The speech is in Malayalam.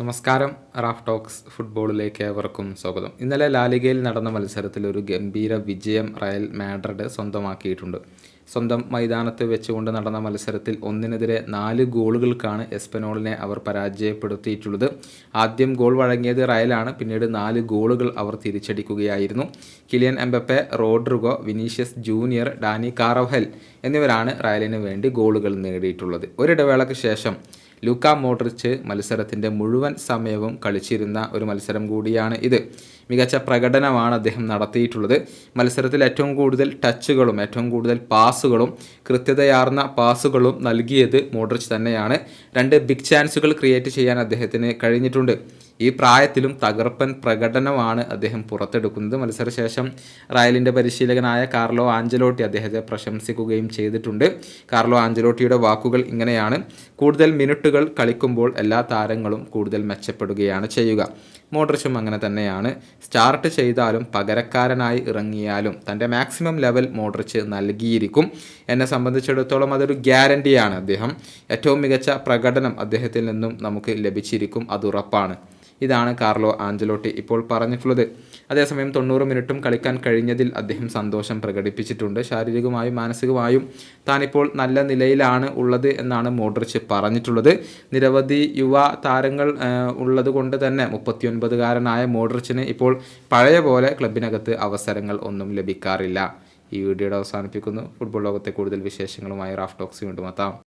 നമസ്കാരം. റാഫ് ടോക്സ് ഫുട്ബോളിലേക്ക് ഏവർക്കും സ്വാഗതം. ഇന്നലെ ലാലിഗയിൽ നടന്ന മത്സരത്തിൽ ഒരു ഗംഭീര വിജയം റയൽ മാഡ്രിഡ് സ്വന്തമാക്കിയിട്ടുണ്ട്. സ്വന്തം മൈതാനത്ത് വെച്ചുകൊണ്ട് നടന്ന മത്സരത്തിൽ ഒന്നിനെതിരെ നാല് ഗോളുകൾക്കാണ് എസ്പെനോളിനെ അവർ പരാജയപ്പെടുത്തിയിട്ടുള്ളത്. ആദ്യം ഗോൾ വഴങ്ങിയത് റയലാണ്. പിന്നീട് നാല് ഗോളുകൾ അവർ തിരിച്ചടിക്കുകയായിരുന്നു. Kylian Mbappe Rodrigo Vinicius Junior Dani Carvajal എന്നിവരാണ് റയലിന് വേണ്ടി ഗോളുകൾ നേടിയിട്ടുള്ളത്. ഒരിടവേളയ്ക്ക് ശേഷം ലൂക്ക മോഡ്രിച്ച് മത്സരത്തിന്റെ മുഴുവൻ സമയവും കളിച്ചിരുന്ന ഒരു മത്സരം കൂടിയാണ് ഇത്. മികച്ച പ്രകടനമാണ് അദ്ദേഹം നടത്തിയിട്ടുള്ളത്. മത്സരത്തിൽ ഏറ്റവും കൂടുതൽ ടച്ചുകളും ഏറ്റവും കൂടുതൽ പാസുകളും കൃത്യതയാർന്ന പാസുകളും നൽകിയത് മോഡ്രിച്ച് തന്നെയാണ്. രണ്ട് ബിഗ് ചാൻസുകൾ ക്രിയേറ്റ് ചെയ്യാൻ അദ്ദേഹത്തിന് കഴിഞ്ഞിട്ടുണ്ട്. ഈ പ്രായത്തിലും തകർപ്പൻ പ്രകടനമാണ് അദ്ദേഹം പുറത്തെടുക്കുന്നത്. മത്സരശേഷം റയലിന്റെ പരിശീലകനായ കാർലോ ആഞ്ചലോട്ടി അദ്ദേഹത്തെ പ്രശംസിക്കുകയും ചെയ്തിട്ടുണ്ട്. കാർലോ ആഞ്ചലോട്ടിയുടെ വാക്കുകൾ ഇങ്ങനെയാണ്. കൂടുതൽ മിനിറ്റുകൾ കളിക്കുമ്പോൾ എല്ലാ താരങ്ങളും കൂടുതൽ മെച്ചപ്പെടുകയാണ് ചെയ്യുക. മോഡ്രിച്ചും അങ്ങനെ തന്നെയാണ്. സ്റ്റാർട്ട് ചെയ്താലും പകരക്കാരനായി ഇറങ്ങിയാലും തന്റെ മാക്സിമം ലെവൽ മോഡ്രിച്ച് നൽകിയിരിക്കും. എന്നെ സംബന്ധിച്ചിടത്തോളം അതൊരു ഗ്യാരണ്ടിയാണ് അദ്ദേഹം. ഏറ്റവും മികച്ച പ്രകടനം അദ്ദേഹത്തിൽ നിന്നും നമുക്ക് ലഭിച്ചിരിക്കും. അത് ഉറപ്പാണ്. ഇതാണ് കാർലോ ആഞ്ചലോട്ടി ഇപ്പോൾ പറഞ്ഞിട്ടുള്ളത്. അതേസമയം തൊണ്ണൂറ് മിനിറ്റും കളിക്കാൻ കഴിഞ്ഞതിൽ അദ്ദേഹം സന്തോഷം പ്രകടിപ്പിച്ചിട്ടുണ്ട്. ശാരീരികമായും മാനസികമായും താനിപ്പോൾ നല്ല നിലയിലാണ് ഉള്ളത് എന്നാണ് മോഡ്രിച്ച് പറഞ്ഞിട്ടുള്ളത്. നിരവധി യുവ താരങ്ങൾ ഉള്ളതുകൊണ്ട് തന്നെ മുപ്പത്തിയൊൻപതുകാരനായ മോഡ്രിച്ചിന് ഇപ്പോൾ പഴയ പോലെ ക്ലബിനകത്ത് അവസരങ്ങൾ ഒന്നും ലഭിക്കാറില്ല. ഈ വീഡിയോയുടെ അവസാനിപ്പിക്കുന്നു. ഫുട്ബോൾ ലോകത്തെ കൂടുതൽ വിശേഷങ്ങളുമായി റാഫ് ടോക്സ് വീണ്ടും എത്താം.